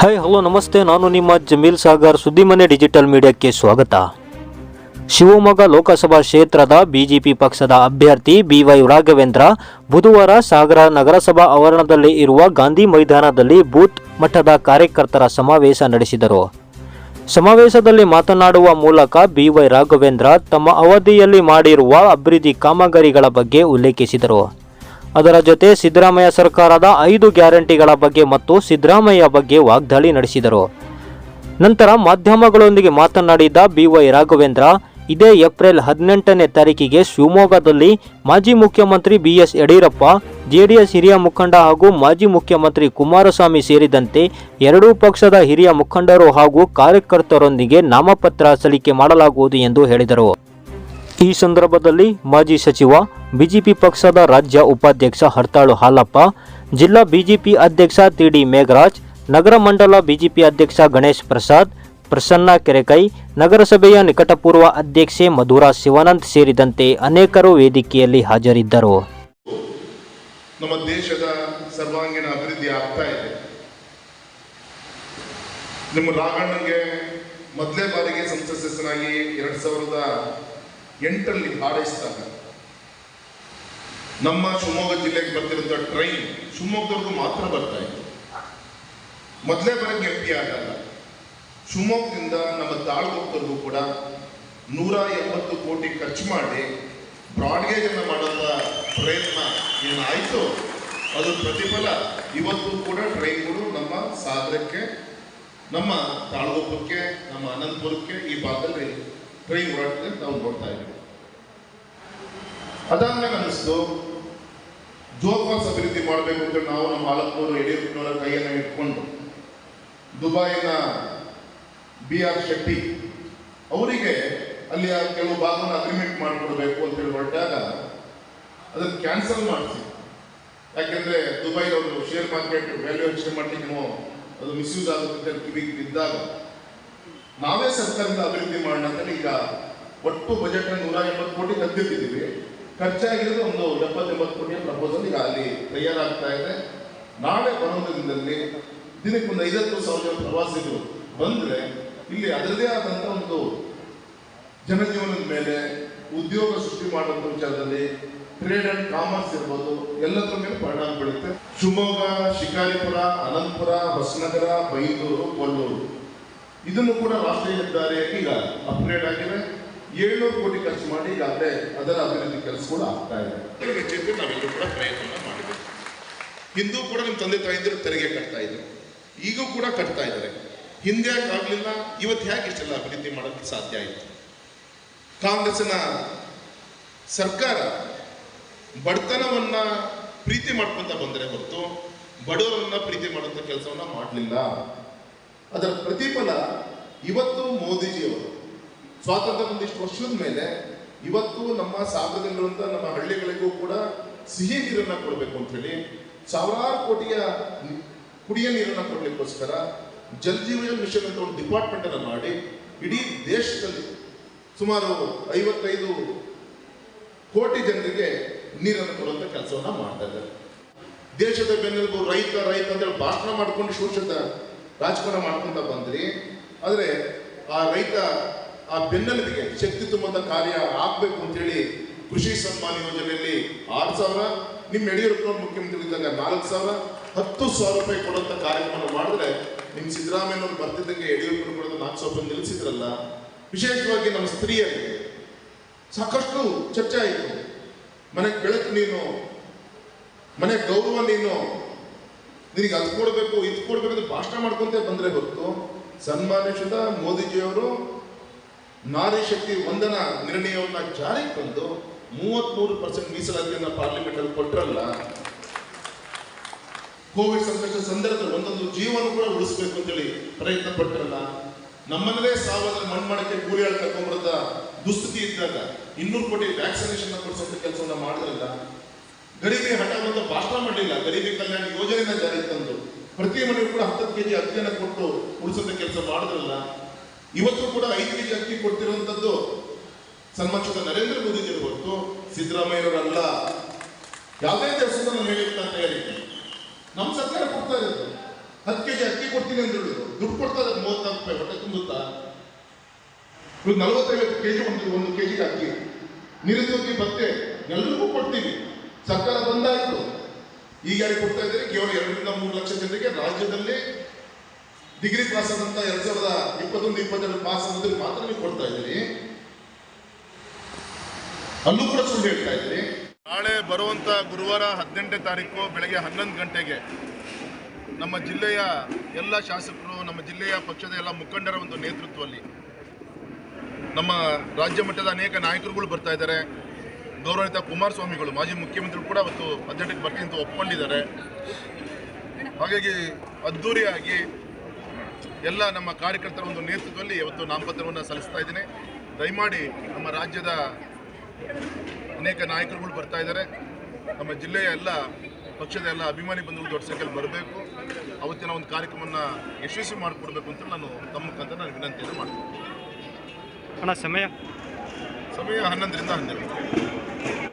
Hi hello ನಮಸ್ತೆ. ನಾನು ನಿಮ್ಮ ಜಮೀಲ್ ಸಾಗರ್ ಸುದ್ದಿಮನೆ ಡಿಜಿಟಲ್ ಮೀಡಿಯಾಕ್ಕೆ ಸ್ವಾಗತ. ಶಿವಮೊಗ್ಗ ಲೋಕಸಭಾ ಕ್ಷೇತ್ರದ ಬಿಜೆಪಿ ಪಕ್ಷದ ಅಭ್ಯರ್ಥಿ ಬಿವೈ ರಾಘವೇಂದ್ರ ಬುಧವಾರ ಸಾಗರ ನಗರಸಭಾ ಆವರಣದಲ್ಲಿ ಇರುವ ಗಾಂಧಿ ಮೈದಾನದಲ್ಲಿ ಬೂತ್ ಮಟ್ಟದ ಕಾರ್ಯಕರ್ತರ ಸಮಾವೇಶ ನಡೆಸಿದರು. ಸಮಾವೇಶದಲ್ಲಿ ಮಾತನಾಡುವ ಮೂಲಕ ಬಿವೈ ರಾಘವೇಂದ್ರ ತಮ್ಮ ಅವಧಿಯಲ್ಲಿ ಮಾಡಿರುವ ಅಭಿವೃದ್ಧಿ ಕಾಮಗಾರಿಗಳ ಬಗ್ಗೆ ಉಲ್ಲೇಖಿಸಿದರು. ಅದರ ಜೊತೆ ಸಿದ್ದರಾಮಯ್ಯ ಸರ್ಕಾರದ ಐದು ಗ್ಯಾರಂಟಿಗಳ ಬಗ್ಗೆ ಮತ್ತು ಸಿದ್ದರಾಮಯ್ಯ ಬಗ್ಗೆ ವಾಗ್ದಾಳಿ ನಡೆಸಿದರು. ನಂತರ ಮಾಧ್ಯಮಗಳೊಂದಿಗೆ ಮಾತನಾಡಿದ ಬಿವೈ ರಾಘವೇಂದ್ರ, ಇದೇ ಏಪ್ರಿಲ್ ಹದಿನೆಂಟನೇ ತಾರೀಕಿಗೆ ಶಿವಮೊಗ್ಗದಲ್ಲಿ ಮಾಜಿ ಮುಖ್ಯಮಂತ್ರಿ ಬಿಎಸ್ ಯಡಿಯೂರಪ್ಪ, ಜೆಡಿಎಸ್ ಹಿರಿಯ ಮುಖಂಡ ಹಾಗೂ ಮಾಜಿ ಮುಖ್ಯಮಂತ್ರಿ ಕುಮಾರಸ್ವಾಮಿ ಸೇರಿದಂತೆ ಎರಡೂ ಪಕ್ಷದ ಹಿರಿಯ ಮುಖಂಡರು ಹಾಗೂ ಕಾರ್ಯಕರ್ತರೊಂದಿಗೆ ನಾಮಪತ್ರ ಸಲ್ಲಿಕೆ ಮಾಡಲಾಗುವುದು ಎಂದು ಹೇಳಿದರು. ಈ ಸಂದರ್ಭದಲ್ಲಿ ಮಾಜಿ ಸಚಿವ ಬಿಜೆಪಿ ಪಕ್ಷದ ರಾಜ್ಯ ಉಪಾಧ್ಯಕ್ಷ ಹರ್ತಾಳು ಹಾಲಪ್ಪ, ಜಿಲ್ಲಾ ಬಿಜೆಪಿ ಅಧ್ಯಕ್ಷ ಟಿಡಿ ಮೇಘರಾಜ್, ನಗರ ಮಂಡಲ ಬಿಜೆಪಿ ಅಧ್ಯಕ್ಷ ಗಣೇಶ್ ಪ್ರಸಾದ್, ಪ್ರಸನ್ನ ಕೆರೆಕೈ, ನಗರಸಭೆಯ ನಿಕಟಪೂರ್ವ ಅಧ್ಯಕ್ಷೆ ಮಧುರಾ ಶಿವಾನಂದ್ ಸೇರಿದಂತೆ ಅನೇಕರು ವೇದಿಕೆಯಲ್ಲಿ ಹಾಜರಿದ್ದರು. ನಮ್ಮ ದೇಶದ ಸರ್ವಾಂಗೀಣ ಅಭಿವೃದ್ಧಿ ಆಗ್ತಾ ನಿಮ್ಮ ರಾಘಣ್ಣಗೆ ಮೊದಲೇ ಬಾರಿಗೆ ಸಂಸತ್ ಸದಸ್ಯನಾಗಿ ಎರಡ್ ಸಾವಿರದ ಎಂಟರಲ್ಲಿ ಹಾರೈಸ್ತಾರೆ. ನಮ್ಮ ಶಿವಮೊಗ್ಗ ಜಿಲ್ಲೆಗೆ ಬರ್ತಿರುವಂಥ ಟ್ರೈನ್ ಶಿವಮೊಗ್ಗದವರೆಗೂ ಮಾತ್ರ ಬರ್ತಾ ಇತ್ತು. ಮೊದಲೇ ಬರೋಕ್ಕೆ ಎಂ ಪಿ ಆಗಲ್ಲ. ಶಿವಮೊಗ್ಗದಿಂದ ನಮ್ಮ ತಾಳ್ಗುಪ್ಪವರೆಗೂ ಕೂಡ ನೂರ ಎಂಬತ್ತು ಕೋಟಿ ಖರ್ಚು ಮಾಡಿ ಬ್ರಾಡ್ಗೇಜ್ ಅನ್ನು ಮಾಡುವ ಪ್ರಯತ್ನ ಏನಾಯಿತು ಅದು ಪ್ರತಿಫಲ. ಇವತ್ತು ಕೂಡ ಟ್ರೈನ್ಗಳು ನಮ್ಮ ಸಾಗರಕ್ಕೆ, ನಮ್ಮ ತಾಳಗುಪ್ಪಕ್ಕೆ, ನಮ್ಮ ಅನಂತಪುರಕ್ಕೆ ಈ ಭಾಗದಲ್ಲಿ ಟ್ರೈನ್ ಓಡಾಟಕ್ಕೆ ನಾವು ನೋಡ್ತಾ ಇದ್ದೀವಿ. ಅದಾದ್ಮೇಲೆ ಅನಿಸ್ತು ಜೋಪಾಸ್ ಅಭಿವೃದ್ಧಿ ಮಾಡಬೇಕು ಅಂತ ನಾವು ನಮ್ಮ ಹಾಲಪ್ಪನವರು ಯಡಿಯೂರಪ್ಪನವರ ಕೈಯನ್ನು ಇಟ್ಕೊಂಡು ದುಬೈನ ಬಿ ಆರ್ ಶೆಟ್ಟಿ ಅವರಿಗೆ ಅಲ್ಲಿಯ ಕೆಲವು ಭಾಗವನ್ನು ಅಗ್ರಿಮೆಂಟ್ ಮಾಡಿಕೊಡ್ಬೇಕು ಅಂತ ಹೇಳಿ ಹೊರಟಾಗ ಅದನ್ನು ಕ್ಯಾನ್ಸಲ್ ಮಾಡಿಸಿ. ಯಾಕೆಂದ್ರೆ ದುಬೈದವರು ಶೇರ್ ಮಾರ್ಕೆಟ್ ಮಾಡಿ ನಾವು ಅದು ಮಿಸ್ಯೂಸ್ ಆಗುತ್ತೆ ಕಿವಿಗೆ ಬಿದ್ದಾಗ ನಾವೇ ಸರ್ಕಾರದಿಂದ ಅಭಿವೃದ್ಧಿ ಮಾಡೋಣ ಅಂತ ಈಗ ಒಟ್ಟು ಬಜೆಟ್ ನೂರ ಎಂಬತ್ತು ಕೋಟಿ ತೆಗೆದಿಟ್ಟಿದ್ದೀವಿ. ಖರ್ಚಾಗಿರೋದು ಒಂದು ಎಪ್ಪತ್ತೆಂಬತ್ತು ಕೋಟಿಯ ಪ್ರಪೋಸಲ್ ಈಗ ಅಲ್ಲಿ ತಯಾರಾಗ್ತಾ ಇದೆ. ನಾಳೆ ಬರೋ ದಿನದಲ್ಲಿ ದಿನಕ್ಕೆ ಒಂದು ಸಾವಿರ ಪ್ರವಾಸಿಗರು ಬಂದರೆ ಇಲ್ಲಿ ಅದರದೇ ಆದಂಥ ಒಂದು ಜನಜೀವನದ ಮೇಲೆ ಉದ್ಯೋಗ ಸೃಷ್ಟಿ ಮಾಡುವಂಥ ವಿಚಾರದಲ್ಲಿ ಟ್ರೇಡ್ ಆ್ಯಂಡ್ ಕಾಮರ್ಸ್ ಇರ್ಬೋದು, ಎಲ್ಲದರ ಮೇಲೆ ಪರಿಣಾಮ ಬೀಳುತ್ತೆ. ಶಿವಮೊಗ್ಗ, ಶಿಕಾರಿಪುರ, ಅನಂತಪುರ ಹೊಸನಗರ ಬೈಂದೂರು, ಕೊಲ್ಲೂರು. ಇದನ್ನು ಕೂಡ ರಾಷ್ಟ್ರೀಯ ಹೆದ್ದಾರಿಯಾಗಿ ಈಗ ಅಪ್ಗ್ರೇಡ್ ಆಗಿದೆ ಏಳ್ನೂರು ಕೋಟಿ ಖರ್ಚು ಮಾಡಿ ಈಗಾಗಲೇ ಅದರ ಅಭಿವೃದ್ಧಿ ಕೂಡ ಆಗ್ತಾ ಇದೆ. ವೆಚ್ಚಕ್ಕೆ ನಾವೆಲ್ಲರೂ ಕೂಡ ಪ್ರಯತ್ನ ಮಾಡಿದ್ದೇವೆ ಹಿಂದೂ ಕೂಡ ನಿಮ್ಮ ತಂದೆ ತಾಯಿದ್ರು ತೆರಿಗೆ ಕಟ್ತಾ ಇದ್ರು. ಈಗೂ ಕೂಡ ಕಟ್ತಾ ಇದ್ದಾರೆ. ಹಿಂದೆ ಆಗ್ಲಿಲ್ಲ ಇವತ್ತು ಹೇಗೆ ಇಷ್ಟೆಲ್ಲ ಅಭಿವೃದ್ಧಿ ಮಾಡೋಕ್ಕೆ ಸಾಧ್ಯ ಆಯಿತು? ಕಾಂಗ್ರೆಸ್ನ ಸರ್ಕಾರ ಬಡತನವನ್ನ ಪ್ರೀತಿ ಮಾಡ್ಕೊಂತ ಬಂದರೆ ಹೊರತು ಬಡವರನ್ನ ಪ್ರೀತಿ ಮಾಡುವಂಥ ಕೆಲಸವನ್ನ ಮಾಡಲಿಲ್ಲ. ಅದರ ಪ್ರತಿಫಲ ಇವತ್ತು ಮೋದಿಜಿಯವರು. ಸ್ವಾತಂತ್ರ್ಯ ಒಂದಿಷ್ಟು ವರ್ಷದ ಮೇಲೆ ಇವತ್ತು ನಮ್ಮ ಸಾಗರದಲ್ಲಿರುವಂತ ನಮ್ಮ ಹಳ್ಳಿಗಳಿಗೂ ಕೂಡ ಸಿಹಿ ನೀರನ್ನ ಕೊಡಬೇಕು ಅಂತ ಹೇಳಿ ಸಾವಿರಾರು ಕೋಟಿಯ ಕುಡಿಯ ನೀರನ್ನ ಕೊಡ್ಲಿಕ್ಕೋಸ್ಕರ ಜಲ್ ಜೀವನ ಮಿಷನ್ ಅಂತ ಒಂದು ಡಿಪಾರ್ಟ್ಮೆಂಟ್ ಅನ್ನ ಮಾಡಿ ಇಡೀ ದೇಶದಲ್ಲಿ ಸುಮಾರು ಐವತ್ತೈದು ಕೋಟಿ ಜನರಿಗೆ ನೀರನ್ನು ಕೊಡುವಂತ ಕೆಲಸವನ್ನ ಮಾಡ್ತಾ ಇದ್ದಾರೆ. ದೇಶದ ಬೆನ್ನೆಲುಬು ರೈತ ರೈತ ಅಂತೇಳಿ ಭಾಷಣ ಮಾಡ್ಕೊಂಡು ಶೋಷಿತ ರಾಜಕಾರಣ ಮಾಡ್ಕೊಂತ ಬಂದ್ರಿ. ಆದ್ರೆ ಆ ರೈತ ಆ ಬೆನ್ನೆಲುಬಿಗೆ ಶಕ್ತಿ ತುಂಬುವಂತ ಕಾರ್ಯ ಆಗ್ಬೇಕು ಅಂತೇಳಿ ಕೃಷಿ ಸನ್ಮಾನ ಯೋಜನೆಯಲ್ಲಿ ಆರು ಸಾವಿರ, ನಿಮ್ಮ ಯಡಿಯೂರಪ್ಪ ಮುಖ್ಯಮಂತ್ರಿ ಇದ್ದಾಗ ನಾಲ್ಕು ಸಾವಿರ, ಹತ್ತು ಸಾವಿರ ರೂಪಾಯಿ ಕೊಡುವಂತ ಕಾರ್ಯಕ್ರಮ ಮಾಡಿದ್ರೆ ನಿಮ್ ಸಿದ್ದರಾಮಯ್ಯನವರು ಬರ್ತಿದ್ದಂಗೆ ಯಡಿಯೂರಪ್ಪ ಕೊಡೋದು ನಾಲ್ಕು ಸಾವಿರ ರೂಪಾಯಿ ನಿಲ್ಲಿಸಿದ್ರಲ್ಲ, ವಿಶೇಷವಾಗಿ ನಮ್ಮ ಸ್ತ್ರೀಯರಿಗೆ ಸಾಕಷ್ಟು ಚರ್ಚೆ ಆಯಿತು. ಮನೆಗೆ ಬೆಳಕು ನೀನು, ಮನೆ ಗೌರವ ನೀನು, ನಿನಗೆ ಅದು ಕೊಡಬೇಕು ಇದು ಕೊಡಬೇಕು ಅಂತ ಭಾಷಣ ಮಾಡ್ಕೊಂತ ಬಂದ್ರೆ ಹೊರತು ಸನ್ಮಾನಿಸಿದ ಮೋದಿಜಿಯವರು ನಾರಿ ಶಕ್ತಿ ವಂದನ ನಿರ್ಣಯವನ್ನ ಜಾರಿಗೆ ತಂದು ಮೂವತ್ತ್ಮೂರು ಪರ್ಸೆಂಟ್ ಮೀಸಲಾತಿಯನ್ನ ಪಾರ್ಲಿಮೆಂಟ್ ಅಲ್ಲಿ ಕೊಟ್ಟರಲ್ಲ ಕೋವಿಡ್ ಸಂಕಷ್ಟ ಸಂದರ್ಭದಲ್ಲಿ ಒಂದೊಂದು ಜೀವನ ಕೂಡ ಉಳಿಸ್ಬೇಕು ಅಂತೇಳಿ ಪ್ರಯತ್ನ ಪಟ್ಟರಲ್ಲ ನಮ್ಮನ್ನೇ ಸಾವಿರದ ಮಣ್ಣು ಮಾಡಕ್ಕೆ ಕೂಲಿ ಆಳ್ ಕರ್ಕೊಂಡ್ಬರದ ದುಸ್ಥಿತಿ ಇದ್ದಾಗ ಇನ್ನೂರು ಕೋಟಿ ವ್ಯಾಕ್ಸಿನೇಷನ್ ಕೊಡಿಸುವಂತ ಕೆಲಸವನ್ನ ಮಾಡಿದ್ರಲ್ಲ, ಗರೀಬಿ ಹಠ ಬಂದು ಭಾಷಣ ಮಾಡಲಿಲ್ಲ, ಗರಿಬಿ ಕಲ್ಯಾಣ ಯೋಜನೆಯನ್ನ ಜಾರಿಗೆ ತಂದು ಪ್ರತಿ ಮನೆಗೂ ಕೂಡ ಹತ್ತತ್ತು ಕೆಜಿ ಅಕ್ಕಿಯನ್ನು ಕೊಟ್ಟು ಉಳಿಸುವಂತ ಕೆಲಸ ಮಾಡಿದ್ರಲ್ಲ ಇವತ್ತು ಕೂಡ ಐದು ಕೆಜಿ ಅಕ್ಕಿ ಕೊಡ್ತಿರುವಂತದ್ದು ಸನ್ಮಾನಿಸಿದ ನರೇಂದ್ರ ಮೋದಿಜಿ ಹೊರತು ಸಿದ್ದರಾಮಯ್ಯವರಲ್ಲ ಯಾವುದೇ ದೇವಸ್ಥಾನ ನಾನು ಅಂತ ಹೇಳಿದ್ದೆ ನಮ್ಮ ಸರ್ಕಾರ ಕೊಡ್ತಾ ಇರೋದು. ಹತ್ತು ಕೆಜಿ ಅಕ್ಕಿ ಕೊಡ್ತೀನಿ ಅಂತ ಹೇಳಿದ್ರು. ದುಡ್ಡು ಕೊಡ್ತಾ ಇದ್ದಾರೆ ಮೂವತ್ತಾರು ರೂಪಾಯಿ ಹೊಟ್ಟೆ ತುಂಬುತ್ತಾ ಇವಾಗ ನಲವತ್ತೈವತ್ತು ಕೆಜಿ ಒಂದು ಒಂದು ಕೆಜಿಗೆ ಅಕ್ಕಿ. ನಿರುದ್ಯೋಗಿ ಭತ್ತೆ. ಎಲ್ರಿಗೂ ಕೊಡ್ತೀವಿ ಸರ್ಕಾರ ಬಂದಾಯ್ತು. ಈಗ ಯಾರಿಗೆ ಕೊಡ್ತಾ ಇದ್ದಾರೆ? ಕೇವಲ ಎರಡರಿಂದ ಮೂರು ಲಕ್ಷ ಜನರಿಗೆ ರಾಜ್ಯದಲ್ಲಿ ಡಿಗ್ರಿ ಪಾಸ್ ಆದಂತ ಎರಡ್ ಸಾವಿರದ ಇಪ್ಪತ್ತೊಂದು, ಇಪ್ಪತ್ತೆರಡು ಪಾಸ್ ಆದ್ರೆ ಮಾತ್ರ ನೀವು ಕೊಡ್ತಾ ಇದ್ದೀರಿ. ಅಲ್ಲೂ ಕೂಡ ಸುಳ್ಳು ಹೇಳ್ತಾ ಇದ್ದೀರಿ. ನಾಳೆ ಬರುವಂತ ಗುರುವಾರ ಹದಿನೆಂಟನೇ ತಾರೀಕು ಬೆಳಗ್ಗೆ ಹನ್ನೊಂದು ಗಂಟೆಗೆ ನಮ್ಮ ಜಿಲ್ಲೆಯ ಎಲ್ಲ ಶಾಸಕರು, ನಮ್ಮ ಜಿಲ್ಲೆಯ ಪಕ್ಷದ ಎಲ್ಲ ಮುಖಂಡರ ಒಂದು ನೇತೃತ್ವದಲ್ಲಿ ನಮ್ಮ ರಾಜ್ಯ ಮಟ್ಟದ ಅನೇಕ ನಾಯಕರುಗಳು ಬರ್ತಾ ಇದ್ದಾರೆ. ಗೌರವಾನ್ವಿತ ಕುಮಾರಸ್ವಾಮಿಗಳು, ಮಾಜಿ ಮುಖ್ಯಮಂತ್ರಿಗಳು ಕೂಡ ಅವತ್ತು ಹದಿನೆಂಟಕ್ಕೆ ಬರ್ತೀನಿ ಅಂತ ಒಪ್ಕೊಂಡಿದ್ದಾರೆ. ಹಾಗಾಗಿ ಅದ್ಧೂರಿಯಾಗಿ ಎಲ್ಲ ನಮ್ಮ ಕಾರ್ಯಕರ್ತರ ಒಂದು ನೇತೃತ್ವದಲ್ಲಿ ಇವತ್ತು ನಾಮಪತ್ರವನ್ನು ಸಲ್ಲಿಸ್ತಾ ಇದ್ದೀನಿ. ದಯಮಾಡಿ ನಮ್ಮ ರಾಜ್ಯದ ಅನೇಕ ನಾಯಕರುಗಳು ಬರ್ತಾ ಇದ್ದಾರೆ. ನಮ್ಮ ಜಿಲ್ಲೆಯ ಎಲ್ಲ ಪಕ್ಷದ ಎಲ್ಲ ಅಭಿಮಾನಿ ಬಂಧುಗಳು ದೊಡ್ಡ ಸಂಖ್ಯೆಯಲ್ಲಿ ಬರಬೇಕು. ಅವತ್ತಿನ ಒಂದು ಕಾರ್ಯಕ್ರಮವನ್ನು ಯಶಸ್ವಿ ಮಾಡಿಕೊಡ್ಬೇಕು ಅಂತ ನಾನು ತಮ್ಮ ಮುಖಾಂತರ ನಾನು ವಿನಂತಿಯನ್ನು ಮಾಡ್ತೀನಿ. ಸಮಯ? ಸಮಯ ಹನ್ನೊಂದರಿಂದ ಹನ್ನೆರಡು.